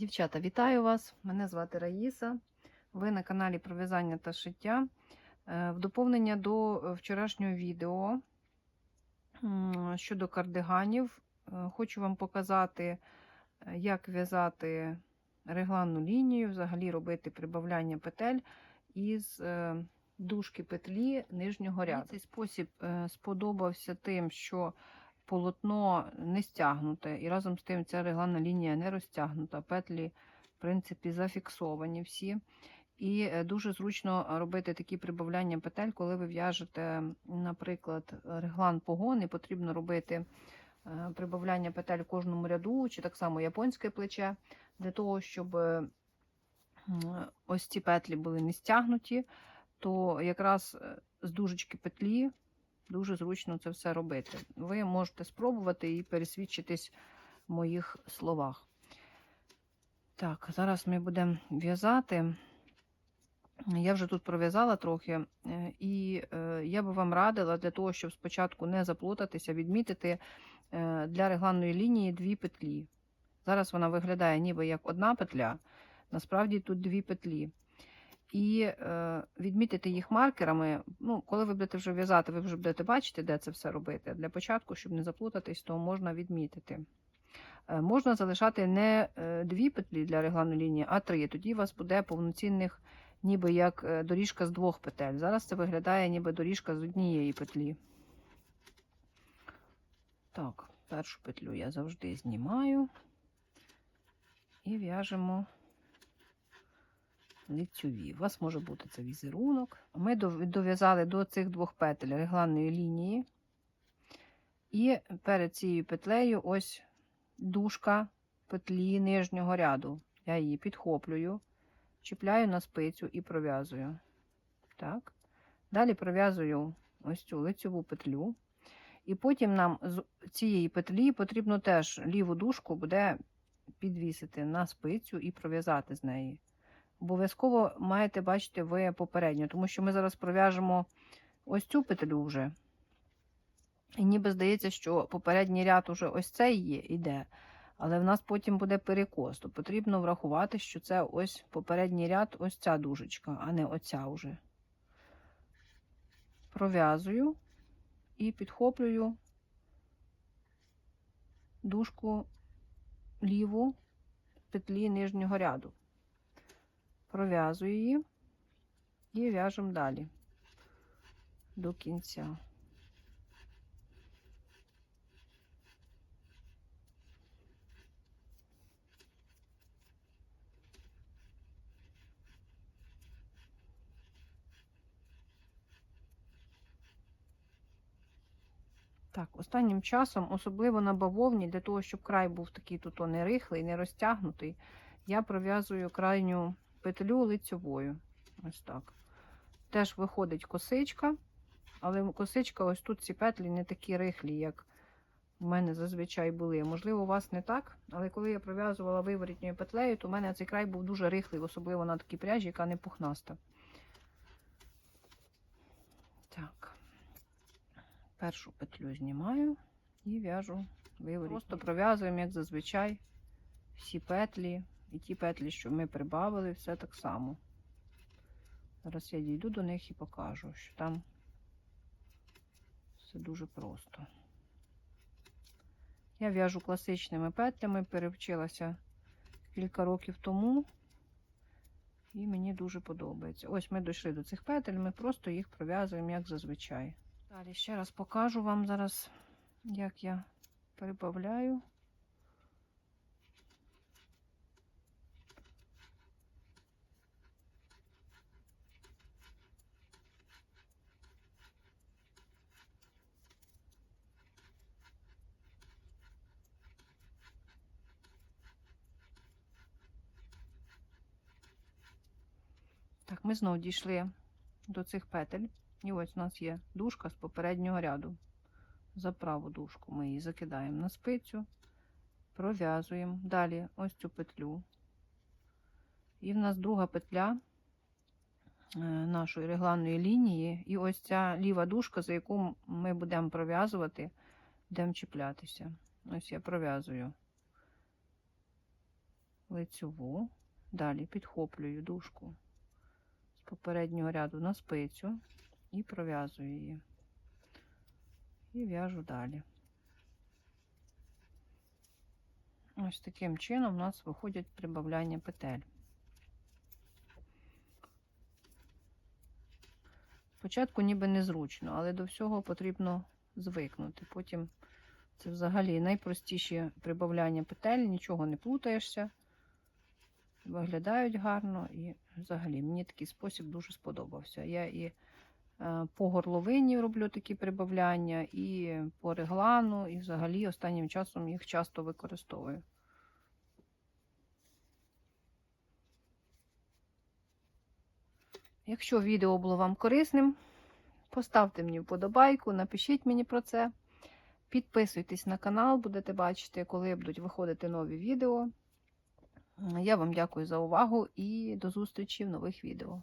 Дівчата, вітаю вас! Мене звати Раїса. Ви на каналі про в'язання та шиття. Е, В доповнення до е, вчорашнього відео щодо кардиганів, е, хочу вам показати, як в'язати регланну лінію, взагалі робити прибавляння петель із дужки петлі нижнього ряду. Цей спосіб сподобався тим, що полотно не стягнуте, і разом з тим ця регланна лінія не розтягнута. Петлі, в принципі, зафіксовані всі. І е, дуже зручно робити такі прибавляння петель, коли ви в'яжете, наприклад, реглан погон, і потрібно робити е, прибавляння петель в кожному ряду, чи так само японське плече, для того, щоб ось ці петлі були не стягнуті, то якраз е, з дужечки петлі дуже зручно це все робити. Ви можете спробувати і пересвідчитись в моїх словах. Так, зараз ми будемо в'язати. Я вже тут пров'язала трохи, е, і е, я би вам радила для того, щоб спочатку не заплутатися, відмітити е, для регланної лінії дві петлі. Зараз вона виглядає ніби як одна петля, насправді тут дві петлі. І е, відмітити їх маркерами. Ну, коли ви будете вже в'язати, ви вже будете бачити, де це все робити. Для початку, щоб не заплутатись, то можна відмітити. Е, можна залишати не е, дві петлі для регланної лінії, а три. Тоді у вас буде повноцінних, ніби як е, доріжка з двох петель. Зараз це виглядає ніби доріжка з однієї петлі. Так, першу петлю я завжди знімаю і в'яжемо лицьові. У вас може бути це візерунок. Ми дов'язали до цих двох петель регланної лінії. І перед цією петлею ось дужка петлі нижнього ряду. Я її підхоплюю, чіпляю на спицю і пров'язую. Так. Далі пров'язую ось цю лицьову петлю. І потім нам з цієї петлі потрібно теж ліву дужку буде підвісити на спицю і пров'язати з неї. Обов'язково маєте бачити ви попередньо, тому що ми зараз пров'яжемо ось цю петлю вже. І ніби здається, що попередній ряд уже ось цей є, іде. Але в нас потім буде перекос, то потрібно врахувати, що це ось попередній ряд, ось ця дужечка, а не оця вже. Пров'язую і підхоплюю дужку ліву петлі нижнього ряду. Пров'язую її і в'яжемо далі до кінця. Так, останнім часом, особливо на бавовні, для того, щоб край був такий тут не рихлий, не розтягнутий, я пров'язую крайню петлю лицьовою. Ось так. Теж виходить косичка, але косичка, ось тут ці петлі не такі рихлі, як в мене зазвичай були. Можливо, у вас не так, але коли я пров'язувала виворітньою петлею, то в мене цей край був дуже рихлий, особливо на такій пряжі, яка не пухнаста. Так, першу петлю знімаю і в'яжу виворітньою. Просто пров'язуємо, як зазвичай, всі петлі. І ті петлі, що ми прибавили, все так само. Зараз я дійду до них і покажу, що там все дуже просто. Я в'яжу класичними петлями, перевчилася кілька років тому, і мені дуже подобається. Ось ми дійшли до цих петель, ми просто їх пров'язуємо, як зазвичай. Далі ще раз покажу вам зараз, як я прибавляю. Ми знову дійшли до цих петель. І ось у нас є дужка з попереднього ряду. За праву дужку ми її закидаємо на спицю, пров'язуємо. Далі ось цю петлю. І в нас друга петля е, нашої регланної лінії. І ось ця ліва дужка, за яку ми будемо пров'язувати, будемо чіплятися. Ось я пров'язую лицьову, далі підхоплюю дужку попереднього ряду на спицю і пров'язую її. І в'яжу далі. Ось таким чином у нас виходять прибавляння петель. Спочатку ніби незручно, але до всього потрібно звикнути. Потім це взагалі найпростіші прибавляння петель, нічого не плутаєшся, виглядають гарно і взагалі мені такий спосіб дуже сподобався. Я і е, по горловині роблю такі прибавляння, і по реглану, і взагалі останнім часом їх часто використовую. Якщо відео було вам корисним, поставте мені вподобайку, напишіть мені про це. Підписуйтесь на канал, будете бачити, коли будуть виходити нові відео. Я вам дякую за увагу і до зустрічі в нових відео.